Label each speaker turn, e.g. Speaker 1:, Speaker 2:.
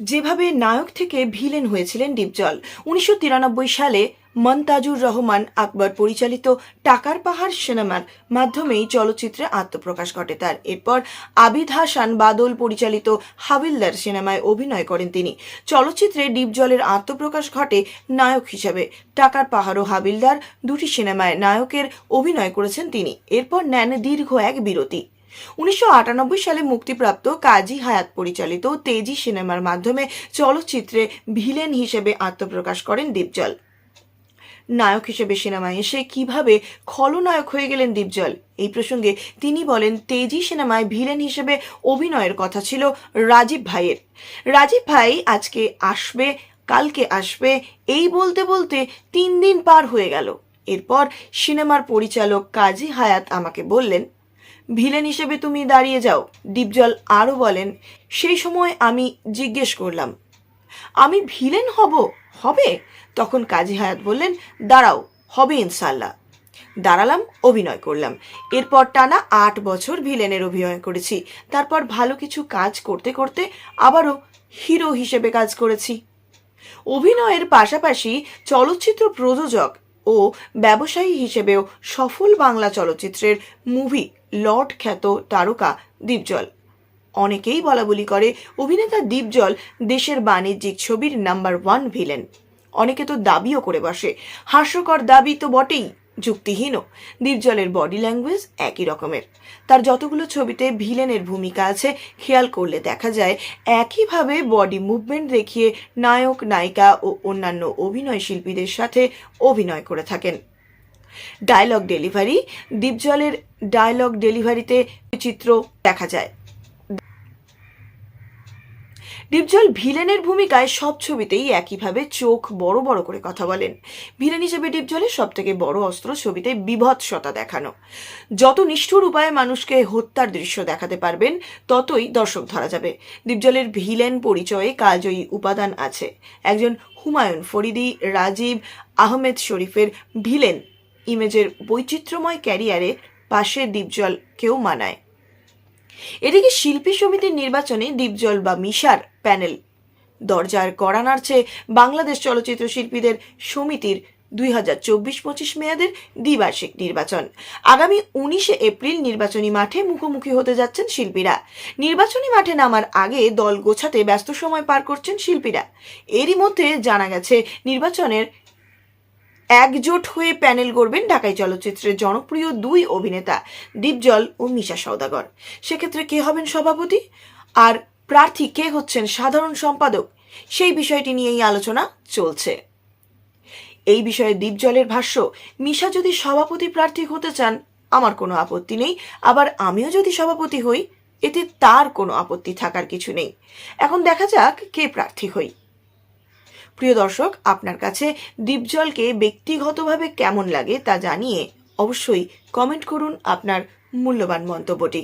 Speaker 1: যেভাবে নায়ক থেকে ভিলেন হয়েছিলেন ডিপজল উনিশশো তিরানব্বই সালে মন্তাজুর রহমান আকবর পরিচালিত টাকার পাহাড় সিনেমার মাধ্যমেই চলচ্চিত্রে আত্মপ্রকাশ ঘটে তার। এরপর আবিদ হাসান বাদল পরিচালিত হাবিলদার সিনেমায় অভিনয় করেন তিনি। চলচ্চিত্রে ডিপজলের আত্মপ্রকাশ ঘটে নায়ক হিসেবে। টাকার পাহাড় ও হাবিলদার দুটি সিনেমায় নায়কের অভিনয় করেছেন তিনি। এরপর নেন দীর্ঘ এক বিরতি। উনিশশো আটানব্বই সালে মুক্তিপ্রাপ্ত কাজী হায়াত পরিচালিত তেজি সিনেমার মাধ্যমে চলচ্চিত্রে ভিলেন হিসেবে আত্মপ্রকাশ করেন দীপজল। নায়ক হিসেবে সিনেমায় এসে কীভাবে খলনায়ক হয়ে গেলেন দীপজল? এই প্রসঙ্গে তিনি বলেন, তেজি সিনেমায় ভিলেন হিসেবে অভিনয়ের কথা ছিল রাজীব ভাইয়ের। রাজীব ভাই আজকে আসবে, কালকে আসবে, এই বলতে বলতে তিন দিন পার হয়ে গেল। এরপর সিনেমার পরিচালক কাজী হায়াত আমাকে বললেন ভিলেন হিসেবে তুমি দাঁড়িয়ে যাও, দীপজল আরও বলেন, সেই সময় আমি জিজ্ঞেস করলাম, আমি ভিলেন হব? হবে? তখন কাজী হায়াত বললেন, দাঁড়াও, হবে ইনশাল্লাহ দাঁড়ালাম, অভিনয় করলাম। এরপর টানা আট বছর ভিলেনের অভিনয় করেছি। তারপর ভালো কিছু কাজ করতে করতে আবারও হিরো হিসেবে কাজ করেছি। অভিনয়ের পাশাপাশি চলচ্চিত্র প্রযোজক ও ব্যবসায়ী হিসেবেও সফল বাংলা চলচ্চিত্রের মুভি লর্ড খ্যাত তারকা দীপজল। অনেকেই বলা বলি করে, অভিনেতা দীপজল দেশের বাণিজ্যিক ছবির নাম্বার ওয়ান ভিলেন অনেকে তো দাবিও করে বসে। হাস্যকর দাবি তো বটেই। যুক্তিহীনও দীপজলের বডি ল্যাঙ্গুয়েজ একই রকমের। তার যতগুলো ছবিতে ভিলেনের ভূমিকা আছে, খেয়াল করলে দেখা যায় একইভাবে বডি মুভমেন্ট দেখিয়ে নায়ক, নায়িকা ও অন্যান্য অভিনয় শিল্পীদের সাথে অভিনয় করে থাকেন। ডায়লগ ডেলিভারি দীপজলের ডায়লগ ডেলিভারিতে চিত্র দেখা যায়। ডিপজল ভিলেনের ভূমিকায় সব ছবিতেই একইভাবে চোখ বড় বড় করে কথা বলেন। ভিলেন হিসেবে ডিপজলের সব থেকে বড় অস্ত্র ছবিতে বিভৎসতা দেখানো। যত নিষ্ঠুর উপায়ে মানুষকে হত্যার দৃশ্য দেখাতে পারবেন, ততই দর্শক ধরা যাবে। ডিপজলের ভিলেন পরিচয়ে কালজয়ী উপাদান আছে। একজন হুমায়ুন ফরিদি, রাজীব আহমেদ শরীফের ভিলেন ইমেজের বৈচিত্র্যময় ক্যারিয়ারে পাশে ডিপজলকেও মানায়। এদিকে শিল্পী সমিতির নির্বাচনে দীপজল বা মিশার প্যানেল। দরজার কড়া নাড়ছে বাংলাদেশ চলচ্চিত্র শিল্পীদের সমিতির দুই হাজার চব্বিশ পঁচিশ মেয়াদের দ্বিবার্ষিক নির্বাচন। আগামী উনিশে এপ্রিল নির্বাচনী মাঠে মুখোমুখি হতে যাচ্ছেন শিল্পীরা। নির্বাচনী মাঠে নামার আগে দল গোছাতে ব্যস্ত সময় পার করছেন শিল্পীরা। এরই মধ্যে জানা গেছে, নির্বাচনের একজোট হয়ে প্যানেল গড়বেন ঢাকাই চলচ্চিত্রের জনপ্রিয় দুই অভিনেতা, দীপজল ও মিশা সওদাগর। সেক্ষেত্রে কে হবেন সভাপতি? আর প্রার্থী কে হচ্ছেন সাধারণ সম্পাদক? সেই বিষয়টি নিয়েই আলোচনা চলছে। এই বিষয়ে দীপজলের ভাষ্য মিশা যদি সভাপতি প্রার্থী হতে চান, আমার কোনো আপত্তি নেই। আবার আমিও যদি সভাপতি হই, এতে তার কোনো আপত্তি থাকার কিছু নেই। এখন দেখা যাক কে প্রার্থী হই। প্রিয় দর্শক, আপনার কাছে দীপজলকে ব্যক্তিগতভাবে কেমন লাগে তা জানিয়ে অবশ্যই কমেন্ট করুন আপনার মূল্যবান মন্তব্যটি।